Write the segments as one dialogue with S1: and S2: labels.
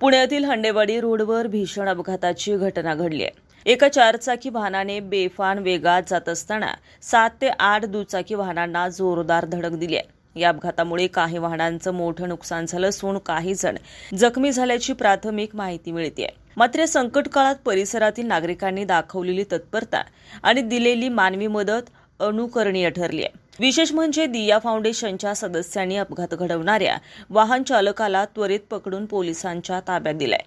S1: पुण्यातील हंडेवाडी रोडवर भीषण अपघाताची घटना घडली आहे. एका चारचाकी वाहनाने बेफान वेगात जात असताना सात ते आठ दुचाकी वाहनांना जोरदार धडक दिली आहे. या अपघातामुळे काही वाहनांचं मोठं नुकसान झालं असून काही जण जखमी झाल्याची प्राथमिक माहिती मिळते मात्र या संकट काळात परिसरातील नागरिकांनी दाखवलेली तत्परता आणि दिलेली मानवी मदत अनुकरणीय ठरली आहे. विशेष म्हणजे दिया फाउंडेशनच्या सदस्यांनी अपघात घडवणाऱ्या वाहन चालकाला त्वरित पकडून पोलिसांच्या ताब्यात दिलाय.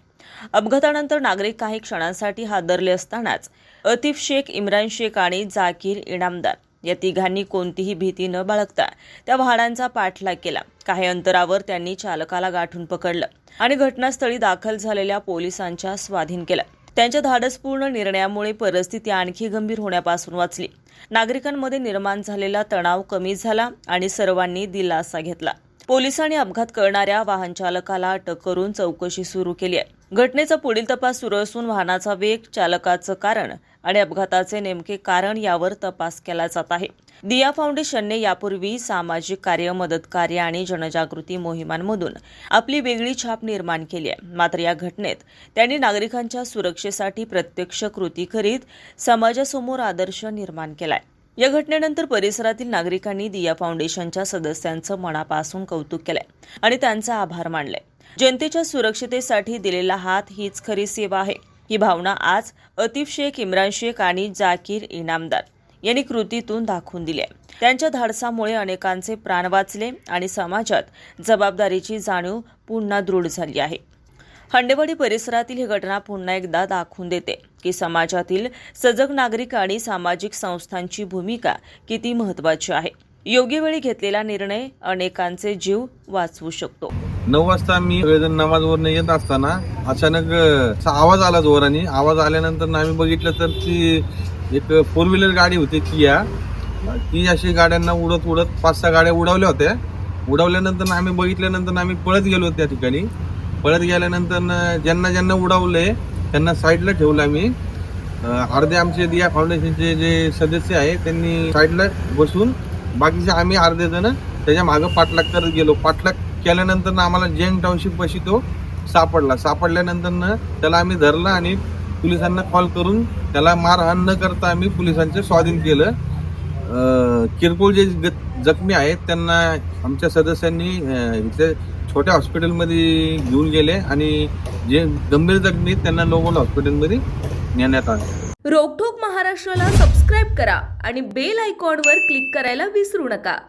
S1: अपघातानंतर नागरिक काही क्षणांसाठी हादरले असतानाच अतिफ शेख इम्रान शेख आणि जाकीर इनामदार या तिघांनी कोणतीही भीती न बाळगता त्या वाहनांचा पाठलाग केला. काही अंतरावर त्यांनी चालकाला गाठून पकडलं आणि घटनास्थळी दाखल झालेल्या पोलिसांच्या स्वाधीन केलं. त्यांच्या धाडसपूर्ण निर्णयामुळे परिस्थिती आणखी गंभीर होण्यापासून वाचली. नागरिकांमध्ये निर्माण झालेला तणाव कमी झाला आणि सर्वांनी दिलासा घेतला. पोलिसांनी अपघात करणाऱ्या वाहन चालकाला अटक करून चौकशी सुरू केली आहे. घटनेचा पुढील तपास सुरू असून वाहनाचा वेग चालकाचं कारण आणि अपघाताचे नेमके कारण यावर तपास केला जात आहे. दिया फाउंडेशनने यापूर्वी सामाजिक कार्य मदत कार्य आणि जनजागृती मोहिमांमधून आपली वेगळी छाप निर्माण केली आहे. मात्र या घटनेत त्यांनी नागरिकांच्या सुरक्षेसाठी प्रत्यक्ष कृती करीत समाजासमोर आदर्श निर्माण केलाय. या घटनेनंतर परिसरातील नागरिकांनी दिया फाउंडेशनच्या सदस्यांचं मनापासून कौतुक केलंय आणि त्यांचा आभार मानलाय. जनतेच्या सुरक्षितेसाठी दिलेला हात हीच खरी सेवा आहे. ही भावना आज अतिफ शेख इम्रान शेख आणि जाकीर इनामदार यांनी कृतीतून दाखवून दिली आहे. त्यांच्या धाडसामुळे अनेकांचे प्राण वाचले आणि समाजात जबाबदारीची जाणीव पुन्हा दृढ झाली आहे. हंडेवाडी परिसरातील ही घटना पुन्हा एकदा दाखवून देते की समाजातील सजग नागरिक आणि सामाजिक संस्थांची भूमिका किती महत्वाची आहे. योग्य वेळी घेतलेला निर्णय अनेकांचे जीव वाचवू शकतो.
S2: नऊ वाजता मी सगळेजण नमाजवरून येत असताना अचानक असा आवाज आला जोराने. आवाज आल्यानंतर आम्ही बघितलं तर ती एक फोर व्हीलर गाडी होती किया ती अशी गाड्यांना उडत उडत पाच सहा गाड्या उडवल्या होत्या. उडवल्यानंतर आम्ही बघितल्यानंतर आम्ही पळत गेलो त्या ठिकाणी. पळत गेल्यानंतर ज्यांना ज्यांना उडवले त्यांना साईडला ठेवलं आम्ही. अर्धे आमचे दिया फाउंडेशनचे जे सदस्य आहे त्यांनी साईडला बसून बाकीचे आम्ही अर्धे जण त्याच्या मागं पाठलाग करत गेलो. पाठलाग केल्यानंतर आम्हाला जेंग टाउनशिप पाशी तो सापडला. सापडल्यानंतर त्याला आम्ही धरलं आणि पोलिसांना कॉल करून त्याला मारहाण न करता आम्ही पोलिसांचे स्वाधीन केलं. किरकोळ जे जखमी आहेत त्यांना आमच्या सदस्यांनी इथे छोट्या हॉस्पिटलमध्ये घेऊन गेले आणि जे गंभीर जखमी आहेत त्यांना लोकल हॉस्पिटलमध्ये नेण्यात आले.
S3: रोकठोक महाराष्ट्राला सबस्क्राईब करा आणि बेल आयकॉनवर क्लिक करायला विसरू नका.